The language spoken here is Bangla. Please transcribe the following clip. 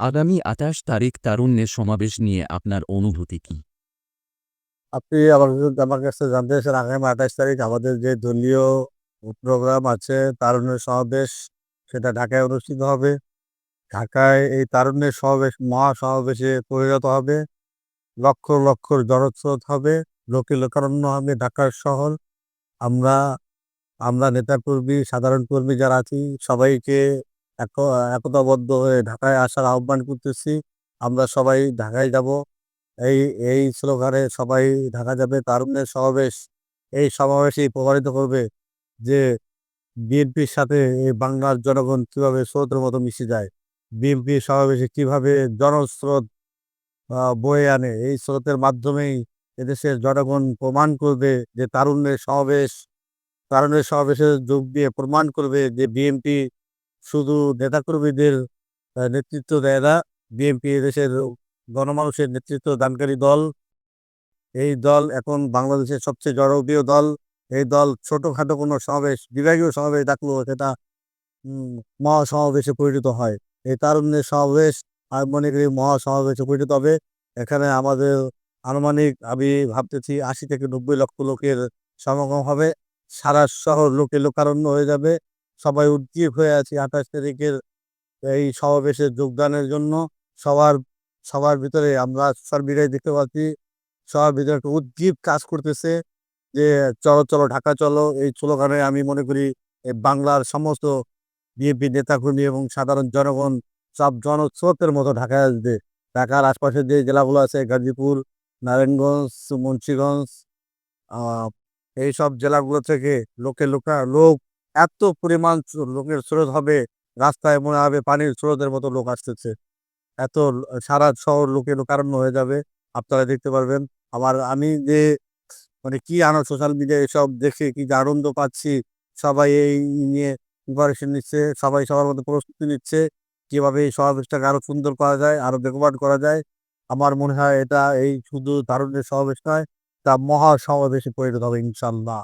আগামী আঠাশ তারিখ তারুণ্যের সমাবেশ নিয়ে আপনার অনুভূতি কি? আপনি আমার আমার কাছে জানতে চাইছেন আগামী আঠাশ তারিখ আমাদের যে দলীয় প্রোগ্রাম আছে, তারুণ্যের সমাবেশ, সেটা ঢাকায় অনুষ্ঠিত হবে। ঢাকায় এই তারুণ্যের সমাবেশ, মহাসমাবেশে পরিণত হবে। লক্ষ লক্ষ জনস্রোত হবে। লোকে লোকারণ্য হবে ঢাকার শহর। আমরা আমরা নেতাকর্মী, সাধারণ কর্মী যারা আছি, সবাইকে এক একতাবদ্ধ হয়ে ঢাকায় আসার আহ্বান করতেছি। আমরা সবাই ঢাকায় যাব। এই এই স্লোগানে সবাই ঢাকা যাবে তারুণ্যের সমাবেশ। এই সমাবেশই প্রমাণিত করবে যে বিএনপির সাথে এই বাংলার জনগণ কীভাবে স্রোতের মতো মিশে যায়। বিএনপি সমাবেশে কীভাবে জনস্রোত বয়ে আনে। এই স্রোতের মাধ্যমেই এদেশের জনগণ প্রমাণ করবে যে তারুণ্যের সমাবেশ, তারুণ্যের সমাবেশে যোগ দিয়ে প্রমাণ করবে যে বিএনপি শুধু নেতাকর্মীদের নেতৃত্ব দেয় না, বিএনপি দেশের গণমানুষের নেতৃত্ব দানকারী দল। এই দল এখন বাংলাদেশের সবচেয়ে জনপ্রিয় দল। এই দল ছোটখাটো কোনো সমাবেশ, বিভাগীয় সমাবেশ ডাকলেও সেটা মহাসমাবেশে পরিণত হয়। এই তারুণ্যের সমাবেশ, আমি মনে করি মহাসমাবেশে পরিণত হবে। এখানে আমাদের আনুমানিক, আমি ভাবতেছি আশি থেকে নব্বই লক্ষ লোকের সমাগম হবে। সারা শহর লোকে লোকারণ্য হয়ে যাবে। সবাই উদ্গ্রীব হয়ে আছি আঠাশ তারিখের এই সমাবেশে যোগদানের জন্য। সবার সবার ভিতরে আমরা সোশ্যাল দেখতে পাচ্ছি, সবার ভিতরে একটা উদ্গ্রীব কাজ করতেছে যে, চলো চলো, ঢাকা চলো। এই স্লোগানে আমি মনে করি বাংলার সমস্ত বিএনপি নেতাকর্মী এবং সাধারণ জনগণ সব জনস্রোতের মতো ঢাকায় আসবে। ঢাকার আশপাশের যে জেলাগুলো আছে, গাজীপুর, নারায়ণগঞ্জ, মুন্সীগঞ্জ এইসব জেলাগুলো থেকে লোকে লোকা, লোক এত পরিমাণ লোকের স্রোত হবে, রাস্তায় মনে হবে পানির স্রোতের মতো লোক আসতেছে। এত সারা শহর লোকে লোকারণ্য হয়ে যাবে। আপনারা দেখতে পারবেন। আবার আমি যে মানে কি আনন্দ সোশ্যাল মিডিয়ায় এসব দেখে কি যে আনন্দ পাচ্ছি, সবাই এই নিয়ে প্রিপারেশন নিচ্ছে, সবাই সবার মধ্যে প্রস্তুতি নিচ্ছে, কীভাবে এই সমাবেশটাকে আরও সুন্দর করা যায়, আরও বেগবান করা যায়, আমার মনে হয় এটা এই শুধু তারুণ্যের সমাবেশ নয় তা মহা সমাবেশে পরিণত হবে ইনশাল্লাহ